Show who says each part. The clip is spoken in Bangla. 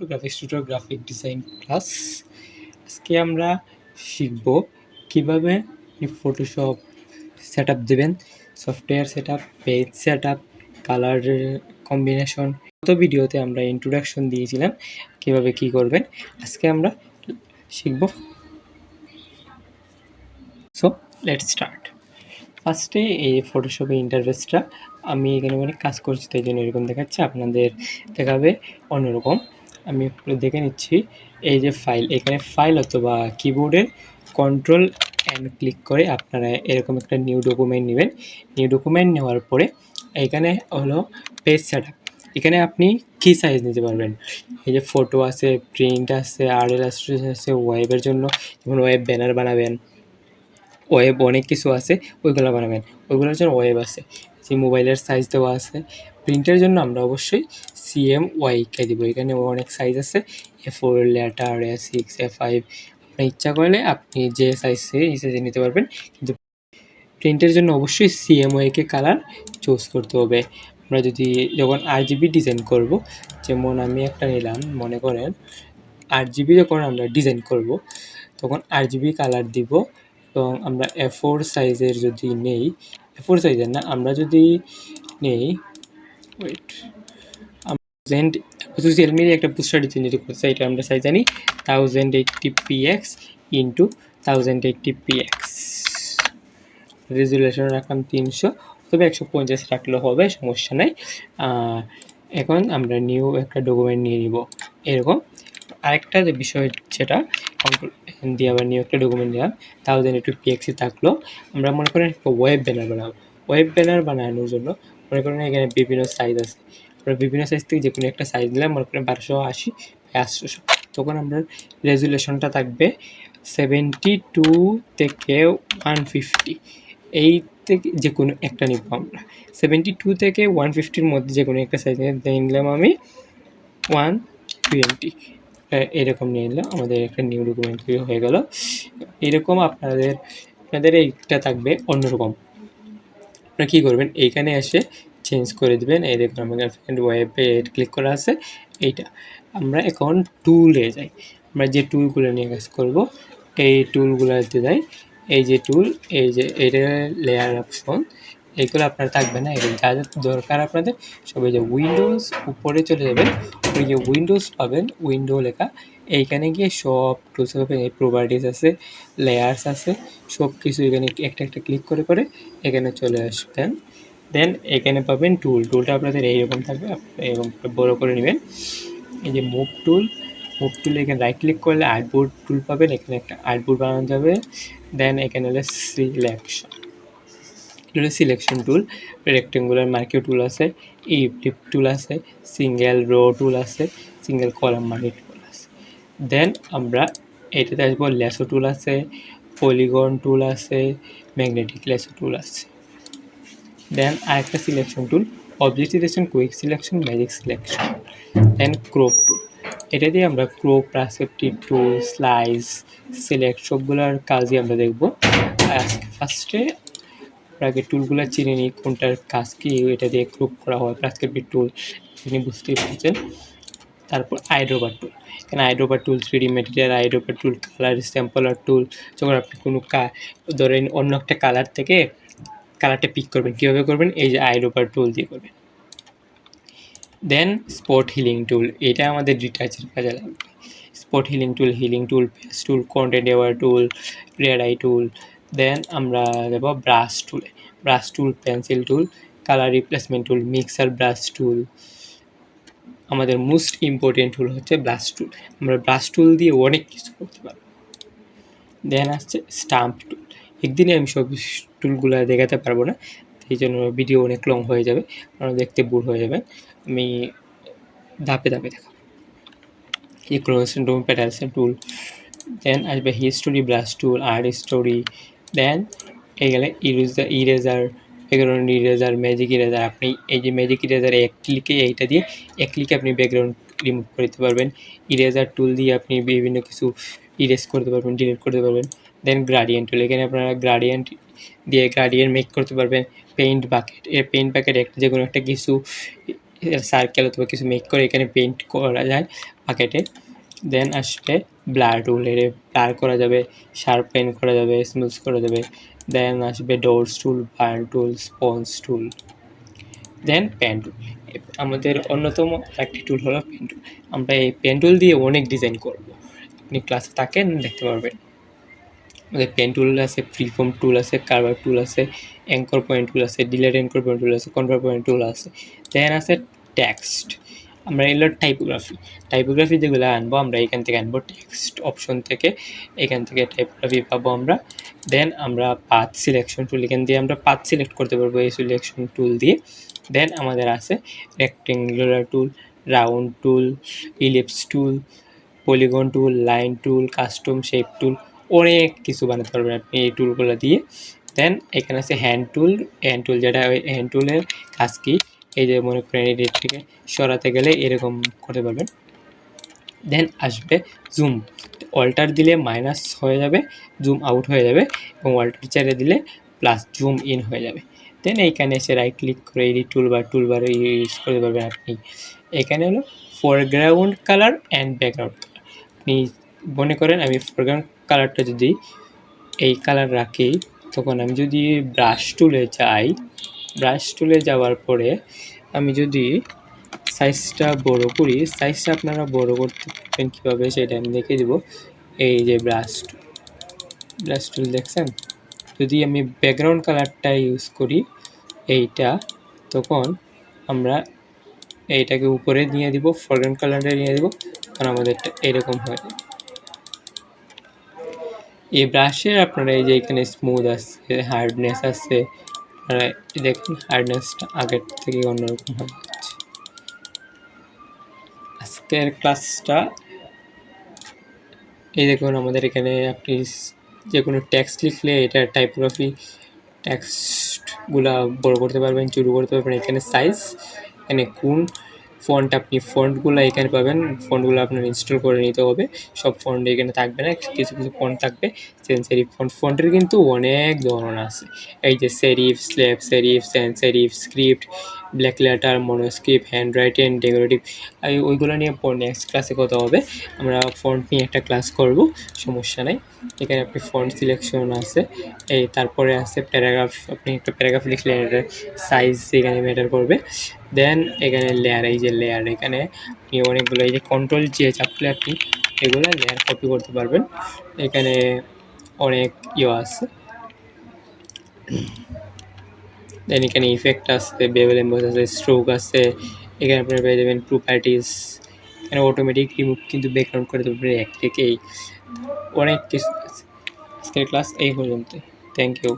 Speaker 1: Graphics tutor graphic design class আজকে আমরা শিখব কীভাবে আপনি ফটোশপ সেট আপ দেবেন software set up page set up colour combination গত ভিডিওতে আমরা ইন্ট্রোডাকশন দিয়েছিলাম কীভাবে কি করবেন। আজকে আমরা শিখব। সো লেট স্টার্ট ফার্স্টে এই ফটোশপের ইন্টারফেসটা আমি এখানে অনেক কাজ করছি, তাই জন্য এরকম দেখাচ্ছে। আপনাদের দেখাবে অন্যরকম। আমি একটু দেখে নিচ্ছি। এই যে ফাইল এখানে ফাইল অথবা কিবোর্ডের কন্ট্রোল অ্যান্ড ক্লিক করে আপনারা এরকম একটা নিউ ডকুমেন্ট নেবেন। নিউ ডকুমেন্ট নেওয়ার পরে এখানে হলো পেজ সেট এখানে আপনি কী সাইজ নিতে পারবেন। এই যে ফটো আছে প্রিন্ট আছে আর ইলাস্ট্রেশন আছে ওয়েবের জন্য যেমন ওয়েব ব্যানার বানাবেন ওয়েব অনেক কিছু আছে, ওইগুলো বানাবেন। ওইগুলোর জন্য ওয়েব আছে। যে মোবাইলের সাইজ দেওয়া আছে। প্রিন্টের জন্য আমরা অবশ্যই সিএম ওয়াইকে দিব। এখানে অনেক সাইজ আছে। A four letter A six A five আপনার ইচ্ছা করলে আপনি যে সাইজ এই সাইজে নিতে পারবেন। কিন্তু প্রিন্টের জন্য অবশ্যই সিএম ওয়াইকে কালার চুজ করতে হবে। আমরা যদি যখন আর জিবি ডিজাইন করব, যেমন আমি একটা নিলাম, মনে করেন আট জিবি যখন আমরা ডিজাইন করব, তখন আট জিবি কালার দিব এবং আমরা এ ফোর সাইজের যদি নেই এ ফোর সাইজের না, আমরা যদি নেই ওয়েট থাউজেন্ড সোশ্যাল মিডিয়া একটা বুস্টার জেনারেট করছে এটা আমরা সাইজ জানি thousand eighty PX into thousand eighty PX resolution রাখলাম তিনশো, তবে একশো পঞ্চাশ রাখলেও হবে, সমস্যা নাই। এখন আমরা নিউ একটা ডকুমেন্ট নিয়ে নিব। এরকম আরেকটা যে বিষয় যেটা কন্ট্রোল দিয়ে আবার নিউ একটা ডকুমেন্ট নিলাম থাউজেন্ড একটু পিএক্সি থাকল। আমরা মনে করেন একটা ওয়েব ব্যানার বানাবো। ওয়েব ব্যানার বানানোর জন্য মনে করেন এখানে বিভিন্ন সাইজ আছে। আমরা বিভিন্ন সাইজ থেকে যে কোনো একটা সাইজ নিলাম, মনে করেন বারোশো আশি আটশোশো তখন আমরা রেজুলেশনটা থাকবে সেভেন্টি টু থেকে ওয়ান ফিফটি এই থেকে যে কোনো একটা নিব আমরা। সেভেন্টি টু থেকে ওয়ান ফিফটির মধ্যে যে কোনো একটা সাইজ নিয়ে নিলাম আমি ওয়ান টোয়েন্টি এরকম নিয়ে নিলাম, আমাদের একটা নিউ ডকুমেন্ট হয়ে গেল। এরকম আপনাদের আপনাদের এইটা থাকবে অন্যরকম। আপনারা কী করবেন, এইখানে এসে চেঞ্জ করে দেবেন। এই দেখুন, আমাদের ফ্রেন্ড ওয়েবে ক্লিক করা আছে। এইটা। আমরা এখন টুলে যাই। আমরা যে টুলগুলো নিয়ে কাজ করব, এই টুলগুলোতে যাই। এই যে টুল এই যে এটা লেয়ার অপশন এইগুলো আপনার থাকবে না। এগুলো যা যা দরকার আপনাদের সবাই যে উইন্ডোজ উপরে চলে যাবেন। ওই যে উইন্ডোজ পাবেন উইন্ডো লেখা। এইখানে গিয়ে সব টুলস পাবেন। এই প্রপার্টিস আছে লেয়ার্স আছে সব কিছু এখানে একটা একটা ক্লিক করে করে এখানে চলে আসবেন। দেন এখানে পাবেন টুল টুলটা আপনাদের এইরকম থাকবে এরকম বড় করে নেবেন। এই যে মুভ টুল মুভ টুল এখানে রাইট ক্লিক করলে আর্টবোর্ড টুল পাবেন, এখানে একটা আর্টবোর্ড বানানো যাবে। দেন এখানে হলো selection selection tool rectangular marquee tool আছে ই ফ্লিপ টুল আছে সিঙ্গেল রো টুল আছে সিঙ্গেল কলাম মার্কি টুল আছে। দেন আমরা এটাতে আসব লেসো টুল আছে পলিগন টুল আছে ম্যাগনেটিক লেসো টুল আছে। দেন আরেকটা selection tool object selection quick selection magic selection then crop tool এটা দিয়ে আমরা crop perspective tool slice select সবগুলোর কাজই আমরা দেখব। আজকে ফার্স্টে আমরা আগে টুলগুলো চিনে নিই, কোনটার কাজ কি, এটা দিয়ে ক্রপ করা হয় প্রাসক্রিপ্টিভ টুল তিনি বুঝতেই পারছেন। তারপর আইড্রোবার টুল এখানে eyedropper tool three D material eyedropper tool colour sampler tool যখন আপনি কোনো কা, ধরেন অন্য একটা কালার থেকে কালারটা পিক করবেন। কীভাবে করবেন? এই যে আইরোপার টুল দিয়ে করবেন। দেন স্পট হিলিং টুল এটা আমাদের ডিটাচের কাজে লাগবে। Spot healing tool healing tool patch tool content aware tool red eye tool then আমরা দেবো ব্রাশ টুলে brush tool pencil tool colour replacement tool mixer brush tool আমাদের মোস্ট ইম্পর্টেন্ট টুল হচ্ছে ব্রাশ টুল আমরা ব্রাশ টুল দিয়ে অনেক কিছু করতে পারব। দেন আসছে স্টাম্প টুল একদিনে আমি সব টুলগুলো দেখাতে পারব না, সেই জন্য ভিডিও অনেক লং হয়ে যাবে, আপনারা দেখতে বোর হয়ে যাবেন। আমি ধাপে ধাপে দেখাবো। এই ক্লোজেশন ডোম প্যাটালসেন টুল দেন আসবে history brush tool art story then এগুলো eraser eraser background eraser magic eraser আপনি এই যে ম্যাজিক ইরেজার এক ক্লিকে এইটা দিয়ে এক ক্লিকে আপনি ব্যাকগ্রাউন্ড রিমুভ করতে পারবেন। ইরেজার টুল দিয়ে আপনি বিভিন্ন কিছু ইরেজ করতে পারবেন ডিলিট করতে পারবেন। দেন গ্রাডিয়েন্ট টুল এখানে আপনারা গ্রাডিয়েন্ট দিয়ে গ্রাডিয়েন্ট মেক করতে পারবেন। পেইন্ট বাকেট এর পেইন্ট বাকেট একটা যে কোনো একটা কিছু সার্কেল অথবা কিছু মেক করে এখানে পেইন্ট করা যায় বাকেটে দেন আসবে ব্লার টুল এর ব্লার করা যাবে শার্প শার্পেন করা যাবে স্মুথ করা যাবে। দেন আসবে dodge tool burn tool sponge tool then pen tool আমাদের অন্যতম একটি টুল হলো পেন টুল আমরা এই পেন টুল দিয়ে অনেক ডিজাইন করব। আপনি ক্লাসে থাকেন, দেখতে পারবেন। আমাদের পেন টুল আছে ফ্রিফর্ম টুল আছে কারবার টুল আছে অ্যাঙ্কর পয়েন্ট টুল আছে ডিলেট অ্যাঙ্কর পয়েন্ট টুল আছে কনভার পয়েন্ট টুল আছে। দেন আছে টেক্সট আমরা এগুলো টাইপোগ্রাফি টাইপোগ্রাফি যেগুলো আনব, আমরা এখান থেকে আনব টেক্সট অপশন থেকে। এখান থেকে টাইপোগ্রাফি পাবো আমরা। দেন আমরা পাথ সিলেকশন টুল এখান দিয়ে আমরা পাথ সিলেক্ট করতে পারব এই সিলেকশন টুল দিয়ে। দেন আমাদের আছে rectangular tool round tool ellipse tool polygon tool line tool custom shape tool অনেক কিছু বানাতে পারবেন আপনি এই টুলগুলো দিয়ে। দেন এখানে আছে হ্যান্ড টুল হ্যান্ড টুল যেটা ওই হ্যান্ড টুলের কাজ কি? এই যে মনে করেন এডিট থেকে সরাতে গেলে এরকম করতে পারবেন। দেন আসবে জুম অল্টার দিলে মাইনাস হয়ে যাবে জুম আউট হয়ে যাবে এবং অল্টার ছেড়ে দিলে প্লাস জুম ইন হয়ে যাবে। দেন এইখানে এসে রাইট ক্লিক করে এডিট টুলবার টুলবারে ইউজ করতে পারবেন আপনি। এখানে হলো foreground colour and background colour আপনি মনে করেন আমি ফোরগ্রাউন্ড কালারটা যদি এই কালার রাখি, তখন আমি যদি ব্রাশ টুলে যাই ব্রাশ টুলে যাওয়ার পরে আমি যদি সাইজটা বড় করি সাইজটা আপনারা বড় করতে পারবেন কীভাবে সেটা আমি দেখে দেবো। এই যে ব্রাশ টুল ব্রাশ টুল দেখছেন? যদি আমি ব্যাকগ্রাউন্ড কালারটা ইউজ করি, এইটা, তখন আমরা এইটাকে উপরে নিয়ে দিব ফরগ্রাউন্ড কালারটা নিয়ে দিব, তখন আমাদেরটা এরকম হয়। এই ব্রাশের আপনারা এই যে এখানে স্মুথ আসছে হার্ডনেস আছে আপনারা দেখুন হার্ডনেসটা আগের থেকে অন্যরকম হয়ে যাচ্ছে। আজকের ক্লাসটা এই দেখুন আমাদের এখানে আপনি যে কোনো টেক্সট লিখলে এটা টাইপোগ্রাফি টেক্সটগুলা বড় করতে পারবেন শুরু করতে পারবেন, এখানে সাইজ এখানে কোন ফন্ট আপনি ফন্টগুলো এখানে পাবেন। ফন্টগুলো আপনার ইনস্টল করে নিতে হবে। সব ফন্ট এখানে থাকবে না। কিছু কিছু ফন্ট থাকবে। সেন্সেরিফ ফন্ট ফন্টের কিন্তু অনেক ধরন আছে। এই যে serif slab serif sans serif script black letter monoscript handwritten decorative ওইগুলো নিয়ে পর নেক্সট ক্লাসে কথা হবে। আমরা ফন্ট নিয়ে একটা ক্লাস করব, সমস্যা নাই। এখানে আপনি ফন্ট সিলেকশন আছে, এই তারপরে আছে প্যারাগ্রাফ আপনি একটা প্যারাগ্রাফ লিখলে সাইজ এখানে ম্যাটার করবে। দেন এখানে লেয়ার এই যে লেয়ার এখানে আপনি অনেকগুলো, এই যে কন্ট্রোল যে চাপলে আপনি এগুলো লেয়ার কপি করতে পারবেন। এখানে অনেক ইয়ে আছে। দেন এখানে ইফেক্ট আছে বেবেল এম্বস আছে স্ট্রোক আছে, এখানে আপনারা পেয়ে যাবেন প্রপার্টিস এখানে অটোমেটিক রিমুভ কিন্তু ব্যাকগ্রাউন্ড করে দেবেন এক থেকেই অনেক কিছু আছে। আজকের ক্লাস এই পর্যন্ত থ্যাংক ইউ